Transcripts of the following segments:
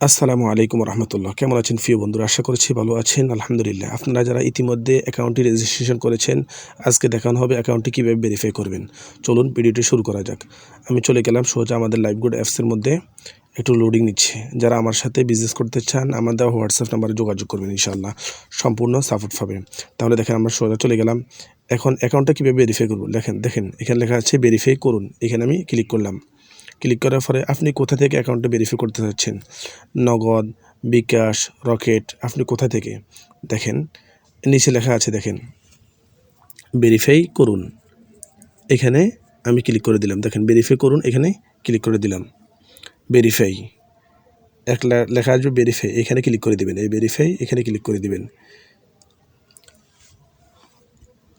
আসসালামু আলাইকুম রহমতুল্লাহ। কেমন আছেন? প্রিয় বন্ধুরা, আশা করছি ভালো আছেন। আলহামদুলিল্লাহ। আপনারা যারা ইতিমধ্যে অ্যাকাউন্টটি রেজিস্ট্রেশন করেছেন, আজকে দেখানো হবে অ্যাকাউন্টটি কীভাবে ভেরিফাই করবেন। চলুন ভিডিওটি শুরু করা যাক। আমি চলে গেলাম সোজা আমাদের লাইভ গুড অ্যাপসের মধ্যে একটু লোডিং নিচ্ছে। যারা আমার সাথে বিজনেস করতে চান আমাদের হোয়াটসঅ্যাপ নাম্বারে যোগাযোগ করবেন ইনশাআল্লাহ। সম্পূর্ণ সাপোর্ট পাবেন। তাহলে দেখেন আমরা সোজা চলে গেলাম। এখন অ্যাকাউন্টটা কীভাবে ভেরিফাই করব? দেখেন দেখেন, এখানে লেখা আছে ভেরিফাই করুন। এখানে আমি ক্লিক করলাম। ক্লিক করার পরে আপনি কোথা থেকে অ্যাকাউন্টে ভেরিফাই করতে চাচ্ছেন? নগদ, বিকাশ, রকেট, আপনি কোথা থেকে? দেখেন, নিচে লেখা আছে, দেখেন। ভেরিফাই করুন। এখানে আমি ক্লিক করে দিলাম। দেখেন ভেরিফাই করুন, এখানে ক্লিক করে দিলাম। ভেরিফাই এক লেখা আসবে ভেরিফাই এখানে ক্লিক করে দিবেন। এই ভেরিফাই এখানে ক্লিক করে দিবেন।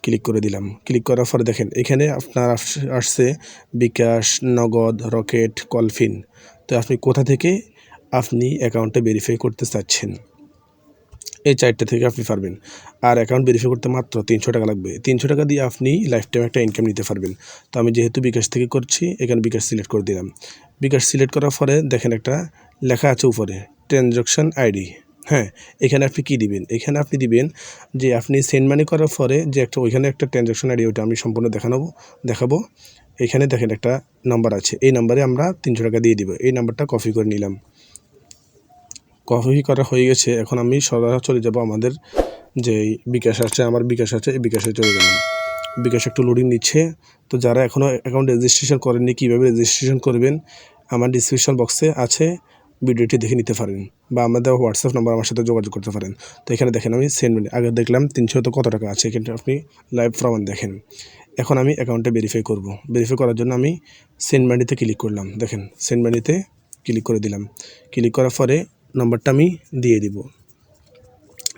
ক্লিক করে দিলাম। ক্লিক করার পরে দেখেন, এখানে আপনার আস- আসছে বিকাশ, নগদ, রকেট, কলফিন। তো আপনি কোথা থেকে আপনি অ্যাকাউন্টে ভেরিফাই করতে চাচ্ছেন? এই চারটা থেকে আপনি পারবেন। আর অ্যাকাউন্ট ভেরিফাই করতে মাত্র তিনশো টাকা লাগবে। তিনশো টাকা দিয়ে আপনি লাইফ টাইম একটা ইনকাম নিতে পারবেন। তো আমি যেহেতু বিকাশ থেকে করছি, এখানে বিকাশ সিলেক্ট করে দিলাম। বিকাশ সিলেক্ট করার পরে দেখেন একটা লেখা আছে উপরে ট্রানজাকশান আইডি হ্যাঁ এখানে আপনি কি দিবেন? এখানে আপনি দিবেন যে আপনি সেন্ড মানি করার পরে যে একটা, ওইখানে একটা ট্রানজাকশন আইডি ওইটা আমি সম্পূর্ণ দেখানো দেখাবো। এখানে দেখেন একটা নাম্বার আছে, এই নাম্বারে আমরা তিনশো টাকা দিয়ে দিব। এই নাম্বারটা কপি করে নিলাম। কপি করা হয়ে গেছে, এখন আমি সরাসরি চলে যাব আমাদের যে বিকাশ আছে আমার বিকাশ আছে এই বিকাশে চলে গেলাম। বিকাশ একটু লোডিং নিচ্ছে। তো যারা এখনও অ্যাকাউন্ট রেজিস্ট্রেশন করেননি, কীভাবে রেজিস্ট্রেশন করবেন? আমার ডিসক্রিপশন বক্সে আছে। ভিডিওটি দেখে নিতে পারেন বা আমাদের হোয়াটসঅ্যাপ নাম্বার আমার সাথে যোগাযোগ করতে পারেন। তো এখানে দেখেন আমি সেন্ড মানি আগে দেখলাম তিনশো তো কত টাকা আছে? এখানে আপনি লাইভ প্রমাণ দেখেন। এখন আমি অ্যাকাউন্টে ভেরিফাই করব। ভেরিফাই করার জন্য আমি সেন্ড মানিতে ক্লিক করলাম। দেখেন সেন্ড মানিতে ক্লিক করে দিলাম। ক্লিক করার পরে নম্বরটা আমি দিয়ে দিব।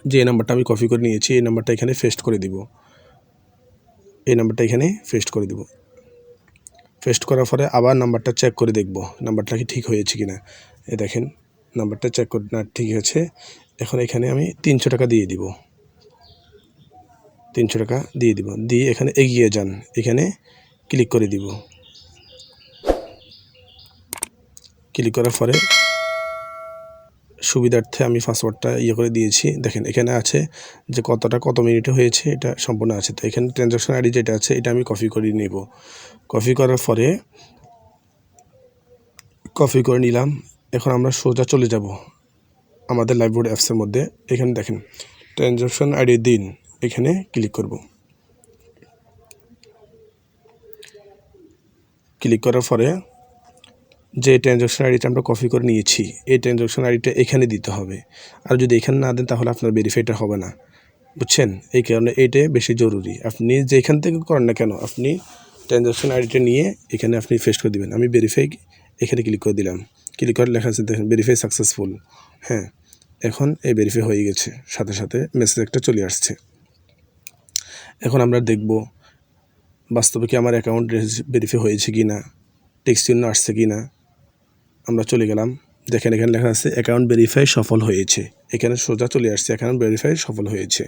যে নাম্বারটা আমি কপি করে নিয়েছি, এই নাম্বারটা এখানে পেস্ট করে দিব। এই নাম্বারটা এখানে পেস্ট করে দিব। পেস্ট করার পরে আবার নাম্বারটা চেক করে দেখব নাম্বারটা কি ঠিক হয়েছে কি না এ দেখেন নাম্বারটা চেক করে না, ঠিক আছে এখন এখানে আমি তিনশো টাকা দিয়ে দিব। তিনশো টাকা দিয়ে দিব। দিয়ে এখানে এগিয়ে যান। এখানে ক্লিক করে দিব। ক্লিক করার পরে সুবিধার্থে আমি পাসওয়ার্ডটা ইয়ে করে দিয়েছি। দেখেন, এখানে আছে যে কতটা, কত মিনিটে হয়েছে, এটা সম্পূর্ণ আছে। তো এখানে ট্রানজাকশন আইডি যেটা আছে, এটা আমি কপি করে নেব। কপি করার পরে কপি করে নিলাম। এখন আমরা সোজা চলে যাব আমাদের লাইভবোর্ড অ্যাপসের মধ্যে। এখানে দেখেন ট্রানজাকশন আইডি দিন, এখানে ক্লিক করব। ক্লিক করার পরে যে ট্রানজাকশন আইডিটা আমরা কপি করে নিয়েছি, এই ট্রানজাকশন আইডিটা এখানে দিতে হবে। আর যদি এখানে না দেন, তাহলে আপনার ভেরিফাইটা হবে না। বুঝছেন? এই কারণে এইটাই বেশি জরুরি। আপনি যেখান থেকে করেন না কেন, আপনি ট্রানজাকশন আইডিটা নিয়ে এখানে আপনি ফেস করে দিবেন। আমি ভেরিফাই এখানে ক্লিক করে দিলাম। ক্লিক করে লেখা আছে, দেখেন ভেরিফাই সাকসেসফুল হ্যাঁ এখন এই ভেরিফাই হয়ে গেছে। সাথে সাথে মেসেজ একটা চলে আসছে। এখন আমরা দেখব বাস্তবে কি আমার অ্যাকাউন্ট ভেরিফাই হয়েছে কি না টেক্সট চিহ্ন আসছে কি না আমরা চলে গেলাম। দেখেন এখানে লেখা আছে অ্যাকাউন্ট ভেরিফাই সফল হয়েছে। এখানে সোজা চলে আসছে অ্যাকাউন্ট ভেরিফাই সফল হয়েছে।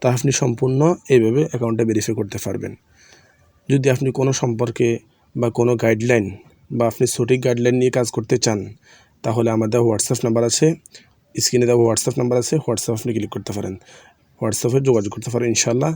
তা আপনি সম্পূর্ণ এইভাবে অ্যাকাউন্টটা ভেরিফাই করতে পারবেন। যদি আপনি কোনো সম্পর্কে বা কোনো গাইডলাইন বা আপনি সঠিক গাইডলাইন নিয়ে কাজ করতে চান, তাহলে আমাদের হোয়াটসঅ্যাপ নাম্বার আছে। স্ক্রিনে দেওয়া হোয়াটসঅ্যাপ নাম্বার আছে। হোয়াটসঅ্যাপ আপনি ক্লিক করতে পারেন। হোয়াটসঅ্যাপে যোগাযোগ করতে পারেন ইনশাল্লাহ